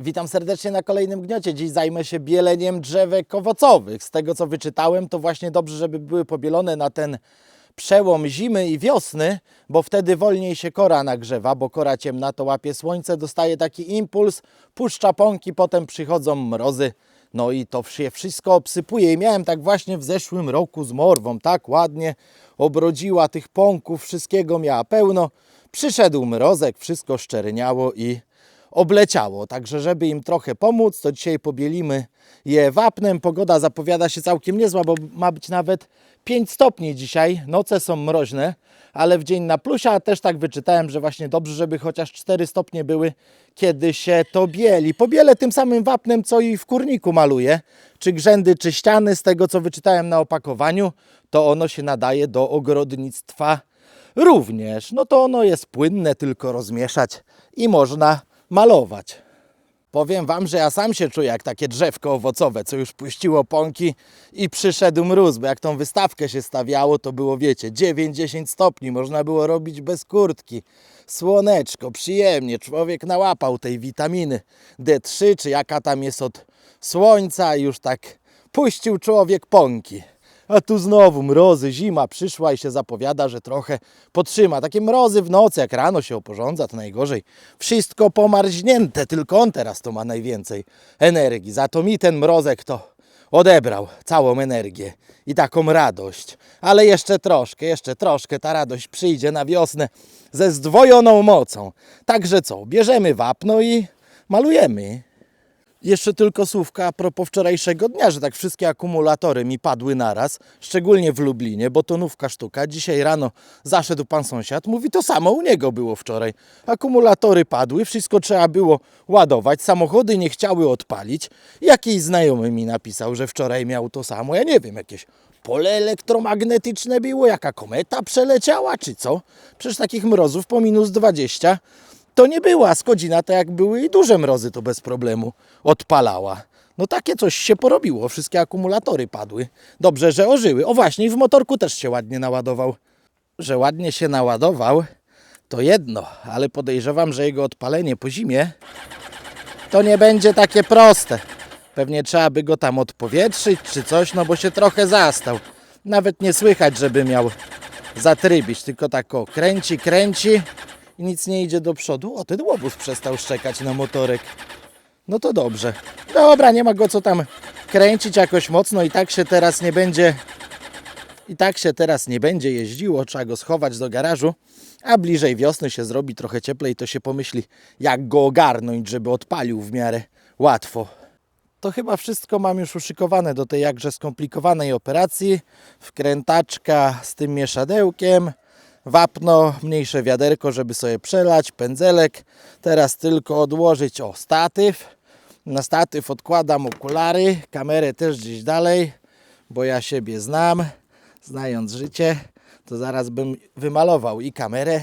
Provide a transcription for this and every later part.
Witam serdecznie na kolejnym gniocie. Dziś zajmę się bieleniem drzewek owocowych. Z tego co wyczytałem, to właśnie dobrze, żeby były pobielone na ten przełom zimy i wiosny, bo wtedy wolniej się kora nagrzewa, bo kora ciemna to łapie słońce, dostaje taki impuls, puszcza pąki, potem przychodzą mrozy. No i to się wszystko obsypuje. I miałem tak właśnie w zeszłym roku z morwą, tak ładnie obrodziła tych pąków, wszystkiego miała pełno. Przyszedł mrozek, wszystko szczerniało i obleciało. Także, żeby im trochę pomóc, to dzisiaj pobielimy je wapnem. Pogoda zapowiada się całkiem niezła, bo ma być nawet 5 stopni dzisiaj. Noce są mroźne, ale w dzień na plusie, a też tak wyczytałem, że właśnie dobrze, żeby chociaż 4 stopnie były, kiedy się to bieli. Pobielę tym samym wapnem, co i w kurniku maluję. Czy grzędy, czy ściany, z tego co wyczytałem na opakowaniu, to ono się nadaje do ogrodnictwa również. No to ono jest płynne, tylko rozmieszać i można malować. Powiem Wam, że ja sam się czuję jak takie drzewko owocowe, co już puściło pąki i przyszedł mróz, bo jak tą wystawkę się stawiało, to było, wiecie, 9-10 stopni, można było robić bez kurtki. Słoneczko, przyjemnie, człowiek nałapał tej witaminy D3, czy jaka tam jest od słońca i już tak puścił człowiek pąki. A tu znowu mrozy, zima przyszła i się zapowiada, że trochę potrzyma. Takie mrozy w nocy, jak rano się oporządza, to najgorzej. Wszystko pomarznięte, tylko on teraz to ma najwięcej energii. Za to mi ten mrozek to odebrał całą energię i taką radość. Ale jeszcze troszkę, jeszcze troszkę ta radość przyjdzie na wiosnę ze zdwojoną mocą. Także co, bierzemy wapno i malujemy. Jeszcze tylko słówka a propos wczorajszego dnia, że tak wszystkie akumulatory mi padły naraz, szczególnie w Lublinie, bo to nówka sztuka. Dzisiaj rano zaszedł pan sąsiad, mówi to samo u niego było wczoraj. Akumulatory padły, wszystko trzeba było ładować, samochody nie chciały odpalić. Jakiś znajomy mi napisał, że wczoraj miał to samo, ja nie wiem, jakieś pole elektromagnetyczne było, jaka kometa przeleciała, czy co? Przecież takich mrozów po minus 20 to nie była skodzina, tak jak były i duże mrozy, to bez problemu odpalała. No takie coś się porobiło, wszystkie akumulatory padły. Dobrze, że ożyły. O właśnie, i w motorku też się ładnie naładował. Że ładnie się naładował, to jedno, ale podejrzewam, że jego odpalenie po zimie to nie będzie takie proste. Pewnie trzeba by go tam odpowietrzyć czy coś, no bo się trochę zastał. Nawet nie słychać, żeby miał zatrybić, tylko tak o, kręci, kręci i nic nie idzie do przodu. O, ten łobuz przestał szczekać na motorek. No to dobrze. Dobra, nie ma go co tam kręcić jakoś mocno i tak się teraz nie będzie i tak się teraz nie będzie jeździło, trzeba go schować do garażu, a bliżej wiosny się zrobi trochę cieplej, to się pomyśli, jak go ogarnąć, żeby odpalił w miarę łatwo. To chyba wszystko mam już uszykowane do tej jakże skomplikowanej operacji. Wkrętaczka z tym mieszadełkiem, wapno, mniejsze wiaderko, żeby sobie przelać, pędzelek. Teraz tylko odłożyć o statyw. Na statyw odkładam okulary, kamerę też gdzieś dalej, bo ja siebie znam. Znając życie, to zaraz bym wymalował i kamerę,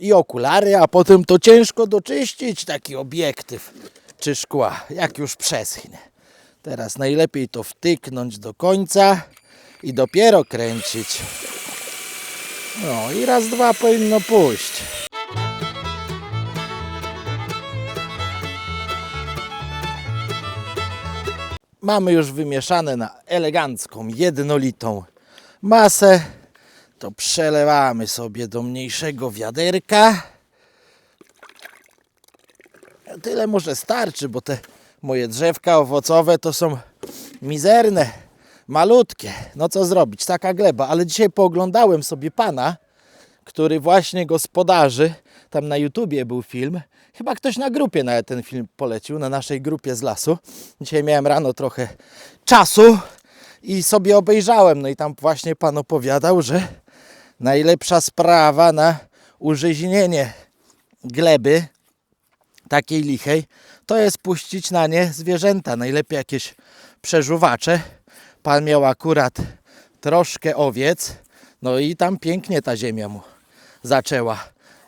i okulary, a potem to ciężko doczyścić taki obiektyw czy szkła, jak już przeschnie. Teraz najlepiej to wtyknąć do końca i dopiero kręcić. No i raz, dwa powinno pójść. Mamy już wymieszane na elegancką, jednolitą masę. To przelewamy sobie do mniejszego wiaderka. Tyle może starczy, bo te moje drzewka owocowe to są mizerne, malutkie. No co zrobić, taka gleba. Ale dzisiaj pooglądałem sobie pana, który właśnie gospodarzy. Tam na YouTubie był film. Chyba ktoś na grupie nawet ten film polecił, na naszej grupie z lasu. Dzisiaj miałem rano trochę czasu i sobie obejrzałem. No i tam właśnie pan opowiadał, że najlepsza sprawa na użyźnienie gleby takiej lichej, to jest puścić na nie zwierzęta, najlepiej jakieś przeżuwacze. Pan miał akurat troszkę owiec, no i tam pięknie ta ziemia mu zaczęła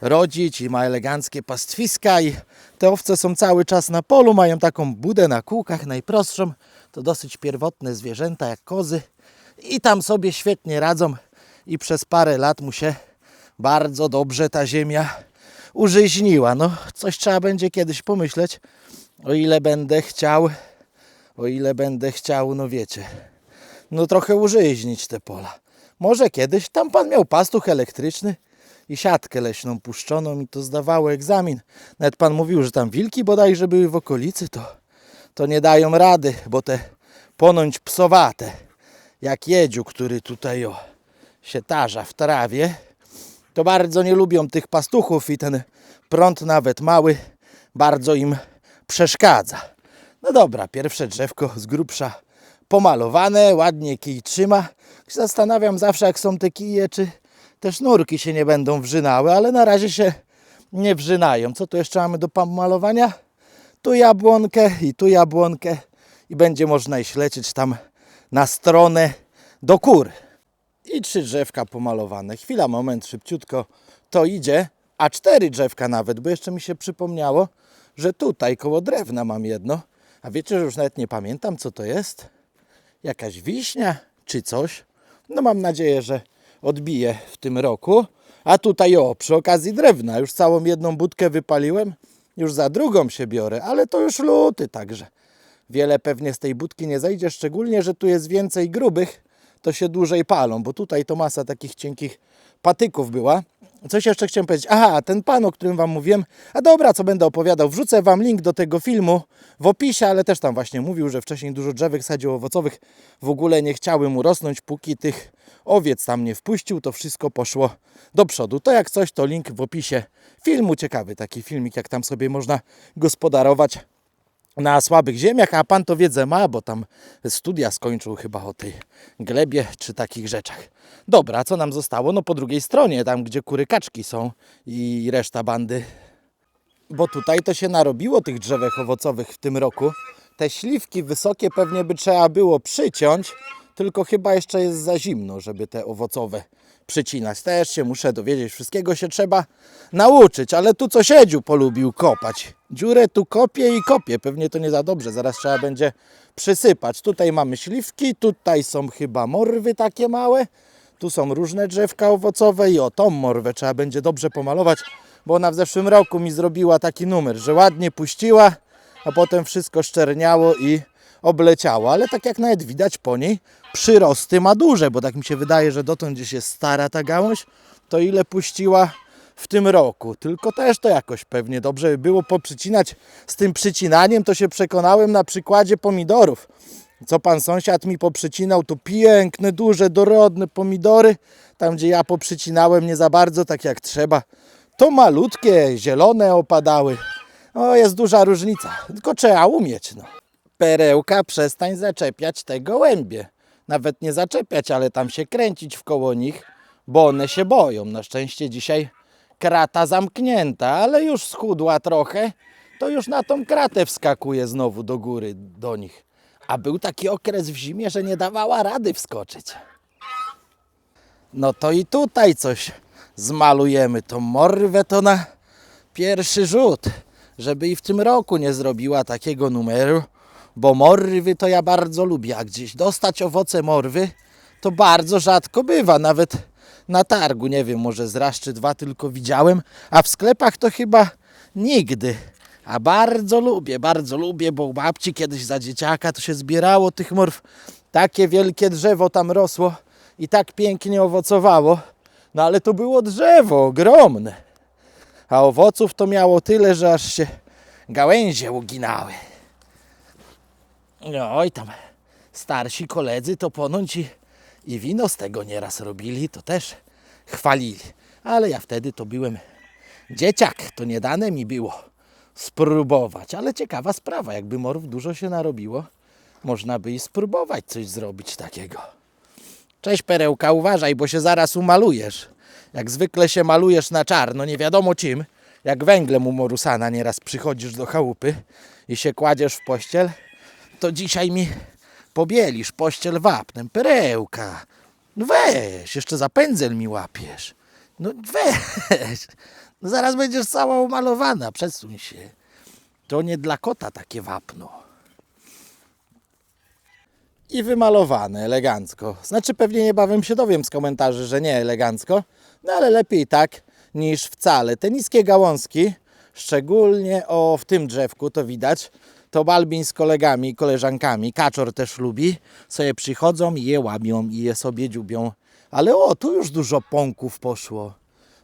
rodzić i ma eleganckie pastwiska i te owce są cały czas na polu, mają taką budę na kółkach najprostszą, to dosyć pierwotne zwierzęta jak kozy. I tam sobie świetnie radzą i przez parę lat mu się bardzo dobrze ta ziemia użyźniła. No, coś trzeba będzie kiedyś pomyśleć, O ile będę chciał, o ile będę chciał, no wiecie, no trochę użyźnić te pola. Może kiedyś tam pan miał pastuch elektryczny i siatkę leśną puszczoną i to zdawało egzamin. Nawet pan mówił, że tam wilki bodajże były w okolicy, to, to nie dają rady, bo te ponoć psowate, jak jedziu, który tutaj o, się tarza w trawie, to bardzo nie lubią tych pastuchów i ten prąd nawet mały bardzo im przeszkadza. No dobra, pierwsze drzewko z grubsza pomalowane, ładnie kij trzyma. Zastanawiam zawsze, jak są te kije, czy te sznurki się nie będą wrzynały, ale na razie się nie wrzynają. Co tu jeszcze mamy do pomalowania? Tu jabłonkę i tu jabłonkę i będzie można iść lecieć tam na stronę do kur. I trzy drzewka pomalowane. Chwila, moment, szybciutko to idzie. A cztery drzewka nawet, bo jeszcze mi się przypomniało, że tutaj koło drewna mam jedno. A wiecie, że już nawet nie pamiętam, co to jest? Jakaś wiśnia czy coś? No mam nadzieję, że odbije w tym roku. A tutaj o, przy okazji drewna, już całą jedną budkę wypaliłem. Już za drugą się biorę, ale to już luty, także wiele pewnie z tej budki nie zejdzie, szczególnie, że tu jest więcej grubych, to się dłużej palą, bo tutaj to masa takich cienkich patyków była. Coś jeszcze chciałem powiedzieć. Aha, ten pan, o którym wam mówiłem. A dobra, co będę opowiadał. Wrzucę wam link do tego filmu w opisie, ale też tam właśnie mówił, że wcześniej dużo drzewek sadził owocowych. W ogóle nie chciały mu rosnąć, póki tych owiec tam nie wpuścił, to wszystko poszło do przodu. To jak coś, to link w opisie filmu. Ciekawy taki filmik, jak tam sobie można gospodarować na słabych ziemiach, a pan to wiedzę ma, bo tam studia skończył chyba o tej glebie czy takich rzeczach. Dobra, co nam zostało? No po drugiej stronie, tam gdzie kury kaczki są i reszta bandy. Bo tutaj to się narobiło tych drzewek owocowych w tym roku. Te śliwki wysokie pewnie by trzeba było przyciąć, tylko chyba jeszcze jest za zimno, żeby te owocowe przycinać. Też się muszę dowiedzieć, wszystkiego się trzeba nauczyć, ale tu co siedziu polubił kopać. Dziurę tu kopie i kopie, pewnie to nie za dobrze, zaraz trzeba będzie przysypać. Tutaj mamy śliwki, tutaj są chyba morwy takie małe, tu są różne drzewka owocowe i o tą morwę trzeba będzie dobrze pomalować, bo ona w zeszłym roku mi zrobiła taki numer, że ładnie puściła, a potem wszystko szczerniało i obleciało, ale tak jak nawet widać po niej, przyrosty ma duże, bo tak mi się wydaje, że dotąd gdzieś jest stara ta gałąź, to ile puściła w tym roku. Tylko też to jakoś pewnie dobrze by było poprzycinać. Z tym przycinaniem to się przekonałem na przykładzie pomidorów. Co pan sąsiad mi poprzycinał, to piękne, duże, dorodne pomidory. Tam, gdzie ja poprzycinałem nie za bardzo, tak jak trzeba, to malutkie, zielone opadały. O, jest duża różnica. Tylko trzeba umieć, no. Perełka, przestań zaczepiać te gołębie. Nawet nie zaczepiać, ale tam się kręcić w koło nich, bo one się boją. Na szczęście dzisiaj krata zamknięta, ale już schudła trochę, to już na tą kratę wskakuje znowu do góry do nich. A był taki okres w zimie, że nie dawała rady wskoczyć. No to i tutaj coś zmalujemy. Tą morwę to na pierwszy rzut, żeby i w tym roku nie zrobiła takiego numeru, bo morwy to ja bardzo lubię, a gdzieś dostać owoce morwy to bardzo rzadko bywa, nawet na targu, nie wiem, może z raz czy dwa tylko widziałem, a w sklepach to chyba nigdy. A bardzo lubię, bardzo lubię, bo u babci kiedyś za dzieciaka to się zbierało tych morw. Takie wielkie drzewo tam rosło i tak pięknie owocowało. No ale to było drzewo ogromne. A owoców to miało tyle, że aż się gałęzie uginały. No tam starsi koledzy to ponoć i, i wino z tego nieraz robili, to też chwalili. Ale ja wtedy to byłem dzieciak, to nie dane mi było spróbować. Ale ciekawa sprawa, jakby morów dużo się narobiło, można by i spróbować coś zrobić takiego. Cześć perełka, uważaj, bo się zaraz umalujesz. Jak zwykle się malujesz na czarno, nie wiadomo czym. Jak węglem u Morusana nieraz przychodzisz do chałupy i się kładziesz w pościel, to dzisiaj mi pobielisz pościel wapnem. Perełka, no weź, jeszcze za pędzel mi łapiesz. No weź, no zaraz będziesz cała umalowana, przesuń się. To nie dla kota takie wapno. I wymalowane elegancko. Znaczy pewnie niebawem się dowiem z komentarzy, że nie elegancko, no ale lepiej tak niż wcale. Te niskie gałązki Szczególnie o w tym drzewku to widać. To Balbin z kolegami i koleżankami, Kaczor też lubi, sobie przychodzą i je łamią i je sobie dziubią. Ale o, tu już dużo pąków poszło.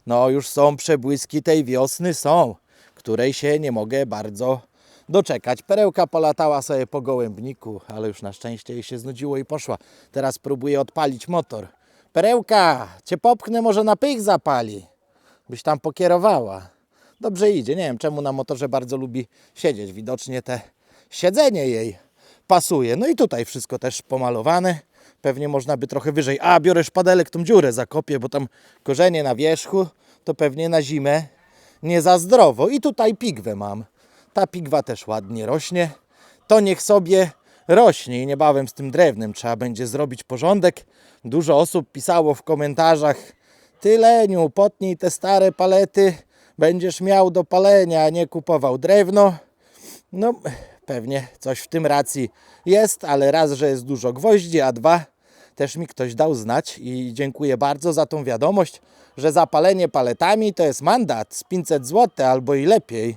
No, już są przebłyski tej wiosny, są, której się nie mogę bardzo doczekać. Perełka polatała sobie po gołębniku, ale już na szczęście jej się znudziło i poszła. Teraz próbuję odpalić motor. Perełka, cię popchnę, może na pych zapali, byś tam pokierowała. Dobrze idzie, nie wiem czemu na motorze bardzo lubi siedzieć. Widocznie te siedzenie jej pasuje. No i tutaj wszystko też pomalowane. Pewnie można by trochę wyżej. A, biorę szpadelek, tą dziurę zakopię, bo tam korzenie na wierzchu, to pewnie na zimę nie za zdrowo. I tutaj pigwę mam. Ta pigwa też ładnie rośnie. To niech sobie rośnie i niebawem z tym drewnem trzeba będzie zrobić porządek. Dużo osób pisało w komentarzach Tyleniu, potnij te stare palety, będziesz miał do palenia, a nie kupował drewno. No, pewnie coś w tym racji jest, ale raz, że jest dużo gwoździ, a dwa, też mi ktoś dał znać i dziękuję bardzo za tą wiadomość, że zapalenie paletami to jest mandat z 500 zł albo i lepiej.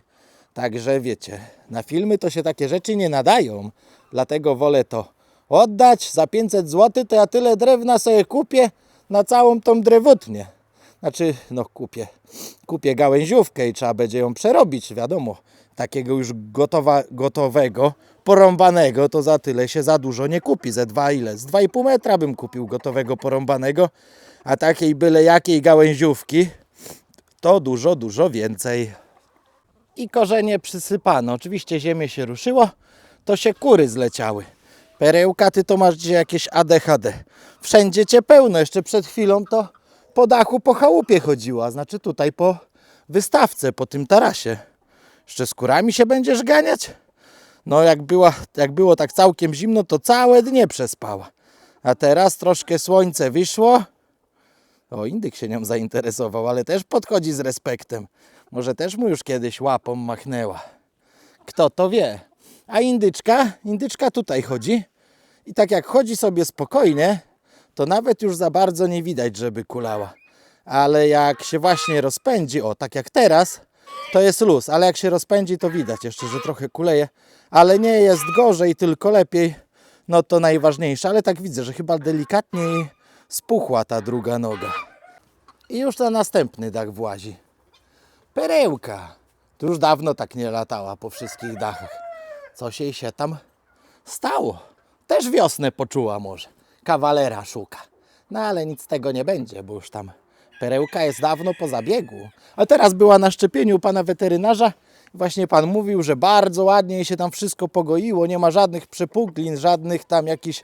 Także wiecie, na filmy to się takie rzeczy nie nadają, dlatego wolę to oddać. Za 500 zł to ja tyle drewna sobie kupię na całą tą drewutnię. Znaczy, no kupię, kupię gałęziówkę i trzeba będzie ją przerobić, wiadomo. Takiego już gotowa, gotowego, porąbanego, to za tyle się za dużo nie kupi. Ze dwa ile? Z 2,5 metra bym kupił gotowego, porąbanego, a takiej byle jakiej gałęziówki to dużo, dużo więcej. I korzenie przysypano. Oczywiście ziemię się ruszyło, to się kury zleciały. Perełka, ty to masz gdzie jakieś ADHD. Wszędzie cię pełno. Jeszcze przed chwilą to po dachu, po chałupie chodziła. Znaczy tutaj po wystawce, po tym tarasie. Jeszcze z kurami się będziesz ganiać? No jak, była, jak było tak całkiem zimno, to całe dnie przespała. A teraz troszkę słońce wyszło. O, indyk się nią zainteresował, ale też podchodzi z respektem. Może też mu już kiedyś łapą machnęła. Kto to wie? A indyczka? Indyczka tutaj chodzi. I tak jak chodzi sobie spokojnie, to nawet już za bardzo nie widać, żeby kulała. Ale jak się właśnie rozpędzi, o tak jak teraz, to jest luz. Ale jak się rozpędzi, to widać jeszcze, że trochę kuleje. Ale nie jest gorzej, tylko lepiej. No to najważniejsze. Ale tak widzę, że chyba delikatniej spuchła ta druga noga. I już na następny dach włazi. Perełka. Tu już dawno tak nie latała po wszystkich dachach. Coś jej się tam stało. Też wiosnę poczuła może. Kawalera szuka. No ale nic z tego nie będzie, bo już tam perełka jest dawno po zabiegu. A teraz była na szczepieniu u pana weterynarza. Właśnie pan mówił, że bardzo ładnie się tam wszystko pogoiło. Nie ma żadnych przepuklin, żadnych tam jakichś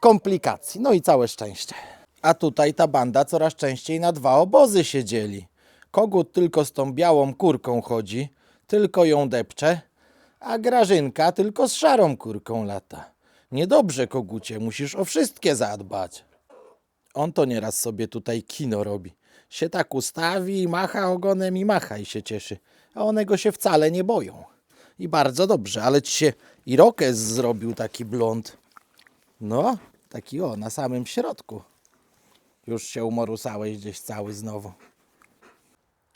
komplikacji. No i całe szczęście. A tutaj ta banda coraz częściej na dwa obozy się dzieli. Kogut tylko z tą białą kurką chodzi, tylko ją depcze, a Grażynka tylko z szarą kurką lata. Niedobrze, kogucie, musisz o wszystkie zadbać. On to nieraz sobie tutaj kino robi. Się tak ustawi, i macha ogonem i macha i się cieszy. A one go się wcale nie boją. I bardzo dobrze, ale ci się Irokez zrobił taki blond. No, taki o, na samym środku. Już się umorusałeś gdzieś cały znowu.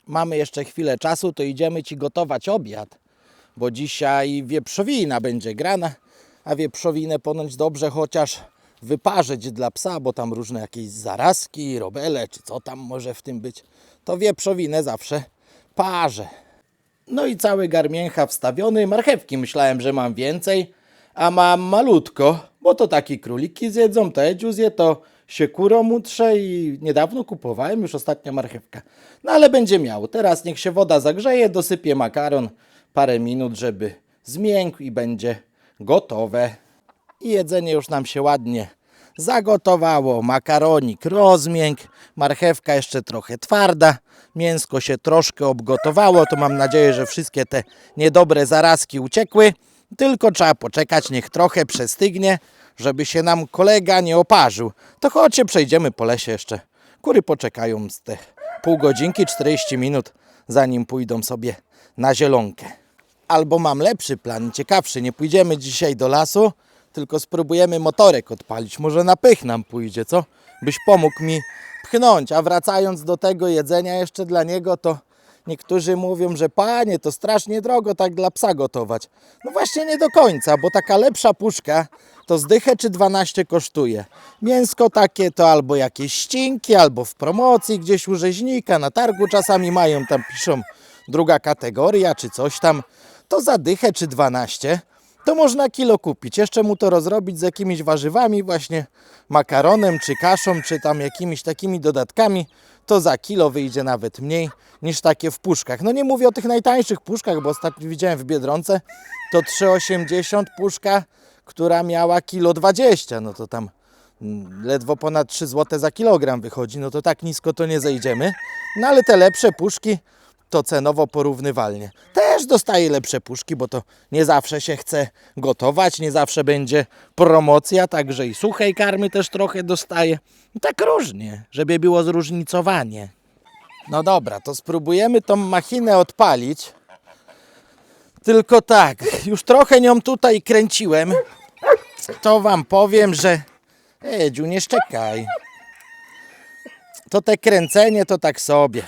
Mamy jeszcze chwilę czasu, to idziemy ci gotować obiad, bo dzisiaj wieprzowina będzie grana, a wieprzowinę ponoć dobrze chociaż wyparzyć dla psa, bo tam różne jakieś zarazki, robele, czy co tam może w tym być, to wieprzowinę zawsze parzę. No i cały garmięcha wstawiony. Marchewki myślałem, że mam więcej, a mam malutko, bo to takie króliki zjedzą, to Edziu zje, to się kurą utrze i niedawno kupowałem już ostatnia marchewka. No ale będzie miał. Teraz niech się woda zagrzeje, dosypię makaron parę minut, żeby zmiękł i będzie gotowe. I jedzenie już nam się ładnie zagotowało. Makaronik rozmiękł, marchewka jeszcze trochę twarda, mięsko się troszkę obgotowało. To mam nadzieję, że wszystkie te niedobre zarazki uciekły. Tylko trzeba poczekać, niech trochę przestygnie, żeby się nam kolega nie oparzył. To chodźcie, przejdziemy po lesie jeszcze. Kury poczekają z te pół godzinki, 40 minut, zanim pójdą sobie na zielonkę. Albo mam lepszy plan, ciekawszy. Nie pójdziemy dzisiaj do lasu, tylko spróbujemy motorek odpalić. Może na pych nam pójdzie, co? Byś pomógł mi pchnąć. A wracając do tego jedzenia jeszcze dla niego, to Niektórzy mówią, że panie, to strasznie drogo tak dla psa gotować. No właśnie nie do końca, bo taka lepsza puszka to zdychę czy 12 kosztuje. Mięsko takie to albo jakieś ścinki, albo w promocji gdzieś u rzeźnika, na targu czasami mają, tam piszą druga kategoria czy coś tam. To za dychę czy 12 to można kilo kupić. Jeszcze mu to rozrobić z jakimiś warzywami, właśnie makaronem, czy kaszą, czy tam jakimiś takimi dodatkami, to za kilo wyjdzie nawet mniej niż takie w puszkach. No nie mówię o tych najtańszych puszkach, bo ostatnio widziałem w Biedronce, to 3,80 puszka, która miała kilo 20, no to tam mm, ledwo ponad 3 zł za kilogram wychodzi, no to tak nisko to nie zejdziemy. No ale te lepsze puszki to cenowo porównywalnie. Też dostaje lepsze puszki, bo to nie zawsze się chce gotować, nie zawsze będzie promocja, także i suchej karmy też trochę dostaje. I tak różnie, żeby było zróżnicowanie. No dobra, to spróbujemy tą machinę odpalić. Tylko tak, już trochę nią tutaj kręciłem. To wam powiem, że... Edziu, nie szczekaj. To te kręcenie to tak sobie.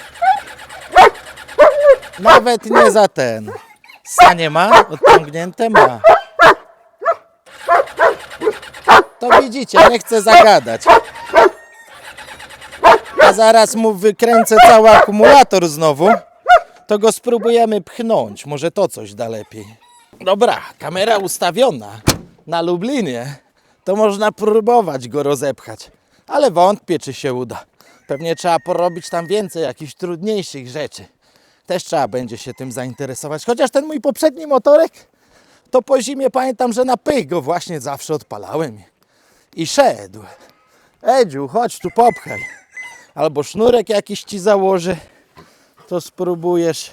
Nawet nie za ten. Sanie ma? Odciągnięte ma. To widzicie, nie chcę zagadać. A zaraz mu wykręcę cały akumulator znowu. To go spróbujemy pchnąć. Może to coś da lepiej. Dobra, kamera ustawiona na Lublinie. To można próbować go rozepchać. Ale wątpię, czy się uda. Pewnie trzeba porobić tam więcej jakichś trudniejszych rzeczy też trzeba będzie się tym zainteresować. Chociaż ten mój poprzedni motorek, to po zimie pamiętam, że na pych go właśnie zawsze odpalałem i szedł. Edziu, chodź tu popchaj. Albo sznurek jakiś ci założy, to spróbujesz.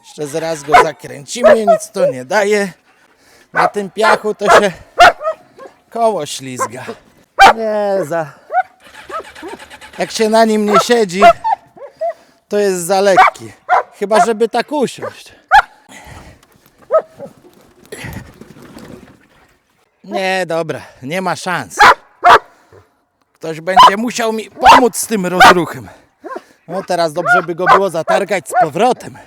Jeszcze zaraz go zakręcimy, nic to nie daje. Na tym piachu to się koło ślizga. Nie za... Jak się na nim nie siedzi, to jest za lekki. Chyba, żeby tak usiąść. Nie, dobra, nie ma szans. Ktoś będzie musiał mi pomóc z tym rozruchem. No teraz dobrze by go było zatargać z powrotem.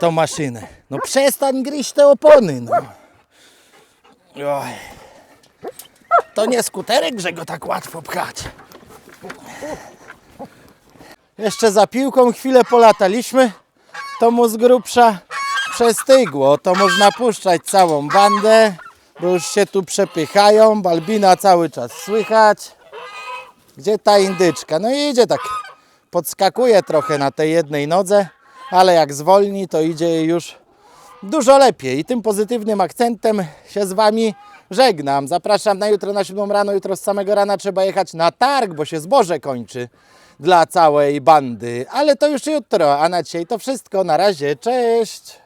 Tą maszynę. No przestań gryźć te opony, no. Oj. To nie skuterek, że go tak łatwo pchać. Jeszcze za piłką chwilę polataliśmy, to mu z grubsza przestygło. To można puszczać całą bandę, bo już się tu przepychają. Balbina cały czas słychać. Gdzie ta indyczka? No i idzie tak, podskakuje trochę na tej jednej nodze, ale jak zwolni, to idzie już dużo lepiej. I tym pozytywnym akcentem się z Wami żegnam. Zapraszam na jutro na 7 rano. Jutro z samego rana trzeba jechać na targ, bo się zboże kończy dla całej bandy. Ale to już jutro, a na dzisiaj to wszystko. Na razie, cześć!